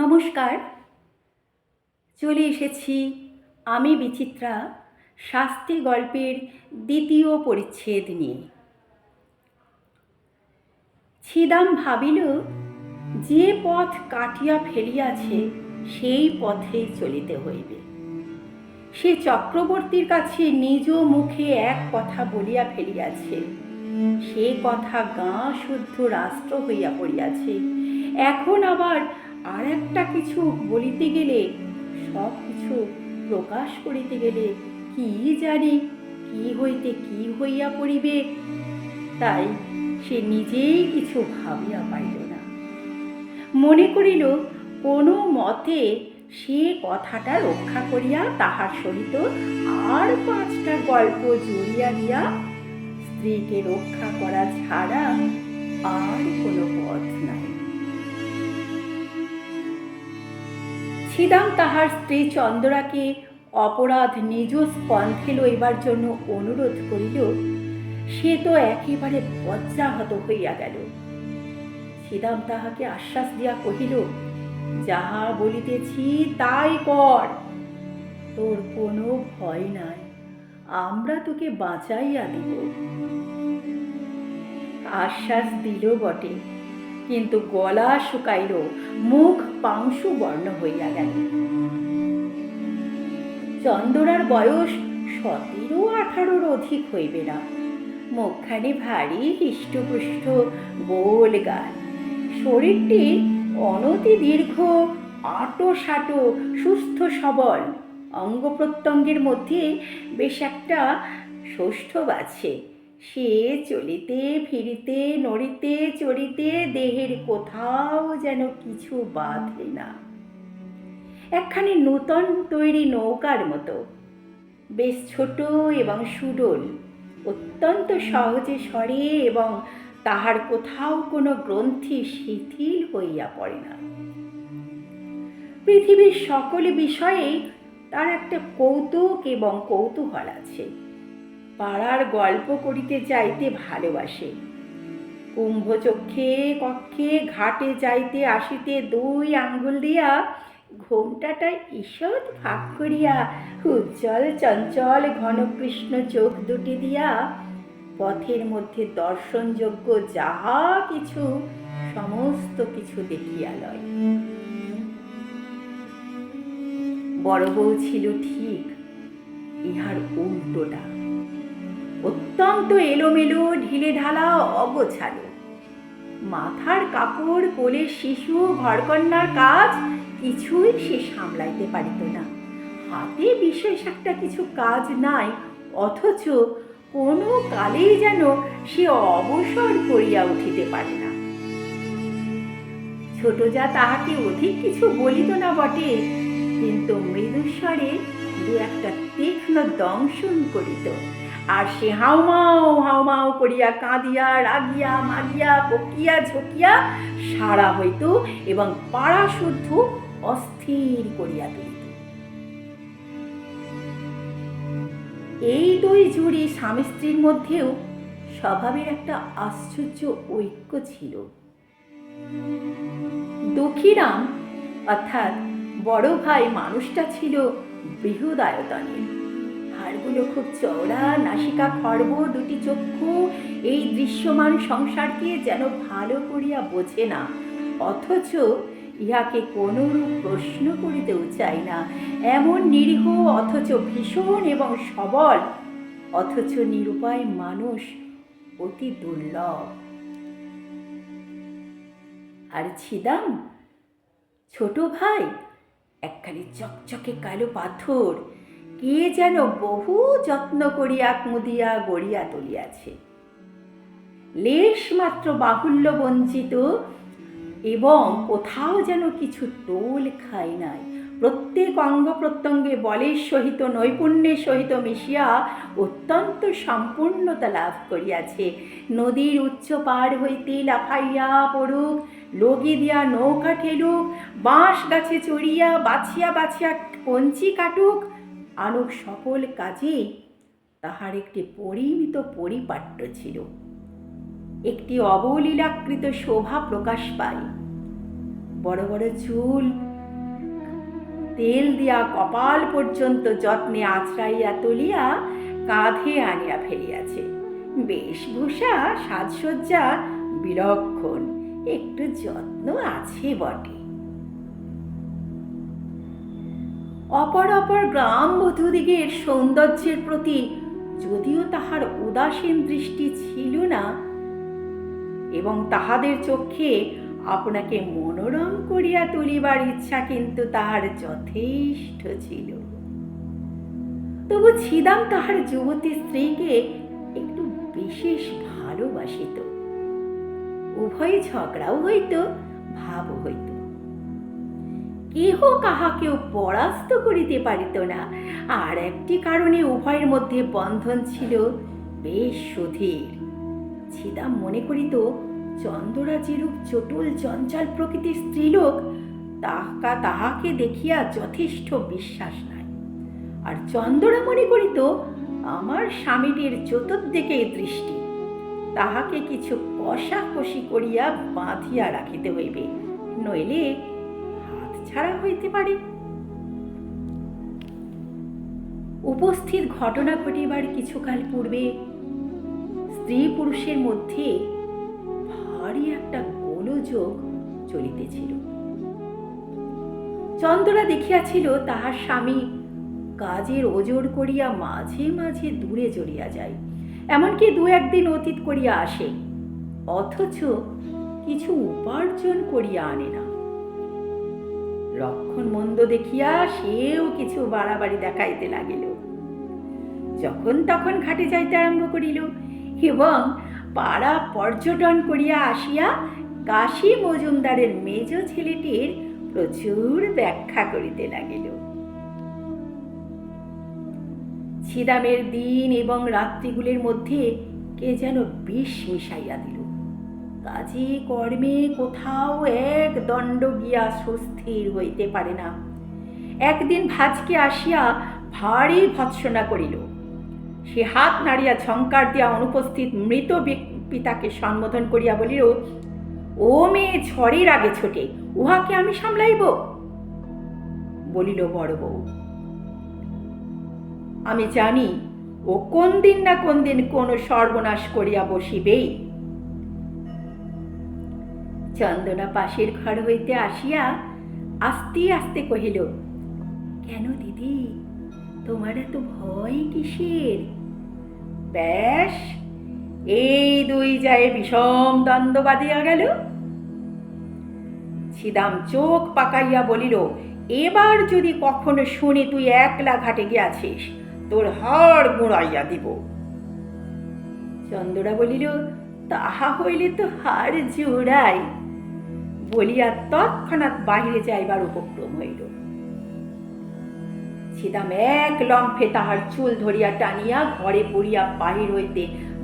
নমস্কার। চলে এসেছি আমি বিচিত্রা শাস্তি গল্পের দ্বিতীয় পরিচ্ছেদ নিয়ে। ছিদাম ভাবিল, যে পথ কাটিয়া ফেলিয়াছে, সেই পথে চলিতে হইবে। সে চক্রবর্তীর কাছে নিজ মুখে এক কথা বলিয়া ফেলিয়াছে, সে কথা গাঁ শুদ্ধ রাষ্ট্র হইয়া পড়িয়াছে। এখন আবার আর একটা কিছু বলিতে গেলে, সব কিছু প্রকাশ করিতে গেলে কি জানি, কি হইতে কি হইয়া পড়িবে? তাই সে নিজেই কিছু ভাবিয়া পাইল না। মনে করিল, কোনো মতে সে কথাটা রক্ষা করিয়া তাহার সহিত আর পাঁচটা গল্প জড়িয়া দিয়া স্ত্রীকে রক্ষা করা ছাড়া আর কোনো পথ নাই। ছিদাম তাহার স্ত্রী চন্দ্রাকে অপরাধ নিজ স্পন্ধে লইবার জন্য অনুরোধ করিল, সে তো একেবারে বজ্রাহত হইয়া গেল। ছিদাম তাহাকে আশ্বাস দিয়া কহিল, যাহা বলিতেছি তাই কর, তোর কোনো ভয় নাই, আমরা তোকে বাঁচাইয়া দিব। আশ্বাস দিল বটে। কিন্তু গলা শুকাইল, মুখ পাংশু বর্ণ হইয়া গেল। চন্দরার বয়স সতেরো আঠারোর অধিক হইবে না। মুখখানি ভারী, হৃষ্টপুষ্ট, গোল গাল। শরীরটি অনতি দীর্ঘ, আটো সাটো, সুস্থ সবল। অঙ্গ প্রত্যঙ্গের মধ্যে বেশ একটা ষষ্ঠব আছে সে চলিতে, ফিরিতে, নড়িতে, চড়িতে দেহের কোথাও যেন কিছু বাঁধে না। একখানি নূতন তৈরি নৌকার মতো, বেশ ছোট এবং সুডল, অত্যন্ত সহজে সরে এবং তাহার কোথাও কোনো গ্রন্থি শিথিল হইয়া পড়ে না। পৃথিবীর সকল বিষয়েই তার একটা কৌতুক এবং কৌতূহল আছে। পাড়ার গল্প করিতে যাইতে ভালোবাসে। কুম্ভচক্ষে, কক্ষে, ঘাটে যাইতে আসিতে দুই আঙ্গুল দিয়া ঘোমটাটা ঈষৎ ভাগ করিয়া উজ্জ্বল চঞ্চল ঘনকৃষ্ণ চোখ দুটি দিয়া পথের মধ্যে দর্শনযোগ্য যাহা কিছু, সমস্ত কিছু দেখিয়া লয়। বড় বউ ছিল ঠিক, ইহার উল্টোটা। অত্যন্ত এলোমেলো ঢিলে ঢালা অগোছালো। মাথার কাপড় কোলের শিশু ঘরকন্যার কাজ, কিছুই সে সামলাইতে পারিত না। হাতে বিশেষ একটা কিছু কাজ নাই, অথচ কোনো কালেই যেন সে অবসর করিয়া উঠিতে পারে না। ছোট যা তাহাকে অধিক কিছু বলিত না বটে, কিন্তু মৃদুস্বরে দু একটা তীক্ষ্ণ দংশন করিত। আর সে হাউমাও হাউমাও করিয়া কাঁদিয়া, রাগিয়া, মাগিয়া, বকিয়া, ঝকিয়া সারা হইত এবং পাড়া শুদ্ধ অস্থির করিয়া তুলিত। এই দুই জুড়ি স্বামী স্ত্রীর মধ্যেও স্বভাবের একটা আশ্চর্য ঐক্য ছিল। দক্ষিণাম অর্থাৎ বড় ভাই মানুষটা ছিল বৃহদায়তনের হাড়গুলো খুব চওড়া, নাসিকা খর্ব, দুটি চক্ষু, এই দৃশ্যমান সংসারকে যেন ভালো করিয়া বোঝে না। অথচ ইহাকে কোনরূপ প্রশ্ন করিতেও চাই না। এমন নিরীহ, অথচ ভীষণ এবং সবল, অথচ নিরুপায় মানুষ অতি দুর্লভ। আর ছিদাম ছোট ভাই, একখানি চকচকে কালো পাথর কে যেন বহু যত্ন করিয়া কুঁদিয়া গড়িয়া তুলিয়াছে। লেশ মাত্র বাহুল্য বঞ্চিত, এবং কোথাও যেন কিছু টোল খায় নাই। প্রত্যেক অঙ্গ প্রত্যঙ্গে বলের সহিত, নৈপুণ্যের সহিত মিশিয়া অত্যন্ত সম্পূর্ণতা লাভ করিয়াছে। নদীর উচ্চ পার হইতে লাফাইয়া পড়ুক, লগি দিয়া নৌকা ঠেলুক, বাঁশ গাছে চড়িয়া বাছিয়া বাছিয়া কঞ্চি কাটুক আনুক সকল কাজে তাহার একটি পরিমিত পরিপাট্য ছিল। একটি অবলীলাকৃত শোভা প্রকাশ পায়। বড় বড় চুল, তেল দিয়া কপাল পর্যন্ত যত্নে আছড়াইয়া তুলিয়া কাঁধে আনিয়া ফেলিয়াছে। বেশভূষা সাজসজ্জা, বিলক্ষণ, একটু যত্ন আছে বটে। অপর অপর গ্রাম বধূদিগের সৌন্দর্যের প্রতি যদিও তাহার উদাসীন দৃষ্টি ছিল না, এবং তাহাদের চোখে আপনাকে মনোরম করিয়া তুলিবার ইচ্ছা কিন্তু তাহার যথেষ্ট ছিল। তবু ছিদাম তাহার যুবতী স্ত্রীকে একটু বিশেষ ভালোবাসিত। উভয় ঝগড়াও হইত ভাব হইত। কেহ কাহাকেও পরাস্ত করিতে পারিত না। আর একটি কারণে উভয়ের মধ্যে বন্ধন ছিল বেশ সুধীর ছিদাম মনে করিত চন্দ্রা যেরূপ চটুল চঞ্চল প্রকৃতির স্ত্রীলোক, তাহা তাহাকে দেখিয়া যথেষ্ট বিশ্বাস নাই। আর চন্দ্রা মনে করিত, আমার স্বামীটির চতুর্দিকে দৃষ্টি, তাহাকে কিছু কষাকষি করিয়া বাঁধিয়া রাখিতে হইবে, নইলে ছাড়া হইতে পারে? উপস্থিত ঘটনা ঘটিবার কিছুকাল পূর্বে স্ত্রী পুরুষের মধ্যে ভারী একটা গোলযোগ চলিতেছিল। চন্দ্রা দেখিয়াছিল তাহার স্বামী কাজের ওজোর করিয়া মাঝে মাঝে দূরে চলিয়া যায়, এমনকি দু একদিন অতীত করিয়া আসে, অথচ কিছু উপার্জন করিয়া আনে না। রক্ষণ মন্দ দেখিয়া সেও কিছু বাড়াবাড়ি দেখাইতে লাগিল। যখন তখন ঘাটে যাইতে আরম্ভ করিল এবং পাড়া পর্যটন করিয়া আসিয়া কাশী মজুমদারের মেজ ছেলেটির প্রচুর ব্যাখ্যা করিতে লাগিল। ছিদামের দিন এবং রাত্রিগুলির মধ্যে কে যেন বিষ মিশাইয়া দিল। কাজে কর্মে কোথাও এক দণ্ড গিয়া সুস্থির হইতে পারে না। একদিন ভাজকে আসিয়া ভারী ভৎসনা করিল। সে হাত নাড়িয়া ঝঙ্কার দিয়া অনুপস্থিত মৃত পিতাকে সম্বোধন করিয়া বলিল, ও মেয়ে, ঝড়ের আগে ছোটে, উহাকে আমি সামলাইব? বলিল বড় বউ, আমি জানি ও কোন দিন না কোন দিন কোন সর্বনাশ করিয়া বসিবেই। চন্দনা পাশের ঘর হইতে আসিয়া আস্তে আস্তে কহিল, কেন দিদি, তোমার এত ভয় কিসের? ব্যাস, এই দুই যায় বিষম দ্বন্দ্ব বাঁধিয়া গেল। ছিদাম চোখ পাকাইয়া বলিল, এবার যদি কখনো শুনি তুই একলা ঘাটে গিয়াছিস, তোর হাড় গুঁড়াইয়া দিব। চন্দরা বলিল, তাহা হইলে তো হাড় জোড়াই। বলিয়া তৎক্ষণাৎ বাহিরে যাইবার উপক্রম হইল। ছিদাম এক লম্ফে তাহার চুল ধরিয়া টানিয়া ঘরে পড়িয়া বাহির হইতে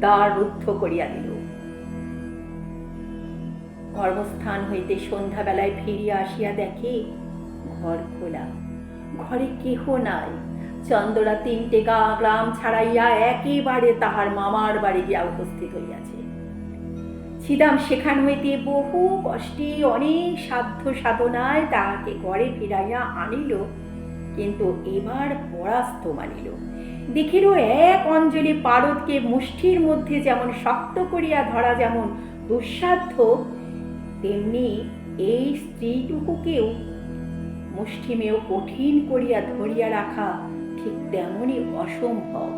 দ্বার রুদ্ধ করিয়া দিল। কর্মস্থান হইতে সন্ধ্যাবেলায় ফিরিয়া আসিয়া দেখে ঘর খোলা। ঘরে কেহ নাই। চন্দরা তিনটে গা গ্রাম ছাড়াইয়া একেবারে তাহার মামার বাড়ি গিয়া উপস্থিত হইয়াছে। ছিদাম সেখান হইতে বহু কষ্টে অনেক সাধ্য সাধনায় তাহাকে ঘরে ফিরাইয়া আনিল, কিন্তু এবার পরাস্ত মানিল। দেখিল এক অঞ্জলি পারদকে মুষ্টির মধ্যে যেমন শক্ত করিয়া ধরা যেমন দুঃসাধ্য, তেমনি এই স্ত্রীটুকুকেও মুষ্টিমেয় কঠিন করিয়া ধরিয়া রাখা ঠিক তেমনই অসম্ভব।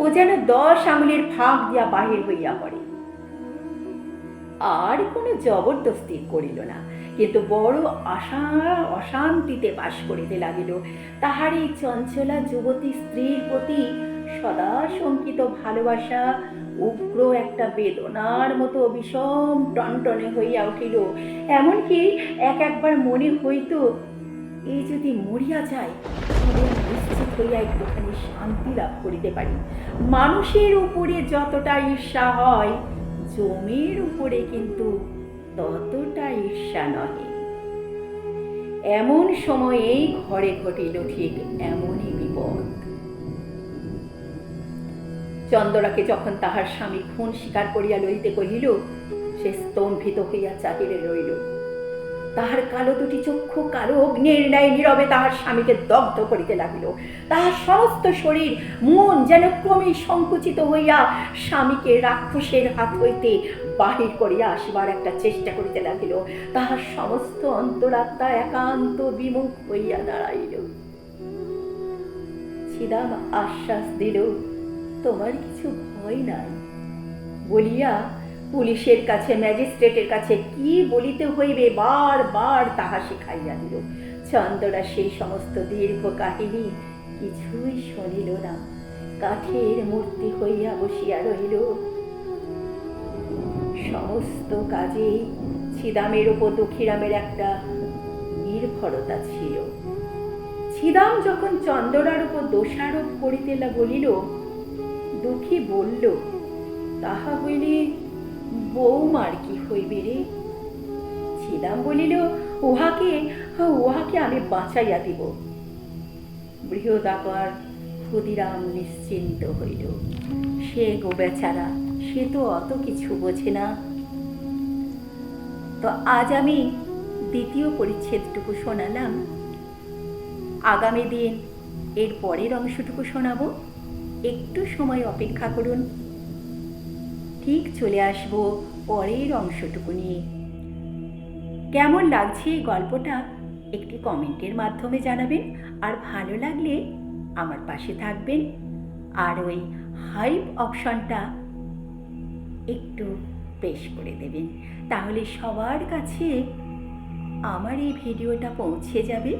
ও যেন দশ আঙুলের ফাঁক দিয়া বাহির হইয়া পড়ে। আর কোনো জবরদস্তি করিল না। কিন্তু বড় আশা, অশান্তিতে বাস করিতে লাগিল। তাহার এই চঞ্চলা যুবতী স্ত্রীর প্রতি সদা শঙ্কিত ভালোবাসা, উগ্র একটা বেদনার মতো বিষম টনটনে হইয়া উঠিল। এমনকি এক একবার মনে হইত, এই যদি মরিয়া যায় নিশ্চিত হইয়া একটুখানি শান্তি লাভ করিতে পারি। মানুষের উপরে যতটা ঈর্ষা হয় জমির উপরে কিন্তু ততটা ঈর্ষা নহে। এমন সময়েই ঘরে ঘটিল ঠিক এমনই বিপদ। চন্দরাকে যখন তাহার স্বামী খুন স্বীকার করিয়া লইতে কহিল, সে স্তম্ভিত হইয়া চাহিরে রইল। তাহার কালো দুটি চক্ষু, কালো অগ্নির ন্যায় নীরবে তাহার স্বামীকে দগ্ধ করিতে লাগিল। তাহার সমস্ত শরীর, মন যেন ক্রমে সংকুচিত হইয়া স্বামীকে রাক্ষসের হাত হইতে বাহির করিয়া আসিবার একটা চেষ্টা করিতে লাগিল। তাহার সমস্ত অন্তরাত্মা একান্ত বিমুখ হইয়া দাঁড়াইল। ছিদাম আশ্বাস দিল, তোমার কিছু ভয় নাই। বলিয়া পুলিশের কাছে, ম্যাজিস্ট্রেটের কাছে কি বলিতে হইবে বার বার তাহা শিখাইয়া দিল। চন্দরা সেই সমস্ত দীর্ঘ কাহিনী কিছুই শুনিল না। কাঠের মূর্তি হইয়া বসিয়া রহিল সমস্ত কাজেই ছিদামের ওপর দুঃখীরামের একটা নির্ভরতা ছিল। ছিদাম যখন চন্দরার উপর দোষারোপ করিতে বলিল, দুঃখী বলল, তাহা হইলে বৌমার কি হইবে রে? ছিদাম বলিল, উহাকে উহাকে আমি বাঁচাইয়া দিব। বৃহদাকার ক্ষুদিরাম নিশ্চিন্ত হইল। সে গো বেচারা, সে তো অত কিছু বোঝে না। তো আজ আমি দ্বিতীয় পরিচ্ছেদটুকু শোনালাম। আগামী দিন এর পরের অংশটুকু শোনাবো। একটু সময় অপেক্ষা করুন। ঠিক চলে আসব পরের অংশটুকু নিয়ে। কেমন লাগছে এই গল্পটা একটি কমেন্টের মাধ্যমে জানাবেন, আর ভালো লাগলে আমার পাশে থাকবেন। আর ওই হাইপ অপশনটা একটু প্রেস করে দেবেন। তাহলে সবার কাছে আমার এই ভিডিওটা পৌঁছে যাবে।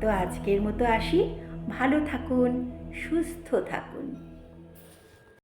তো আজকের মতো আসি। ভালো থাকুন, সুস্থ থাকুন।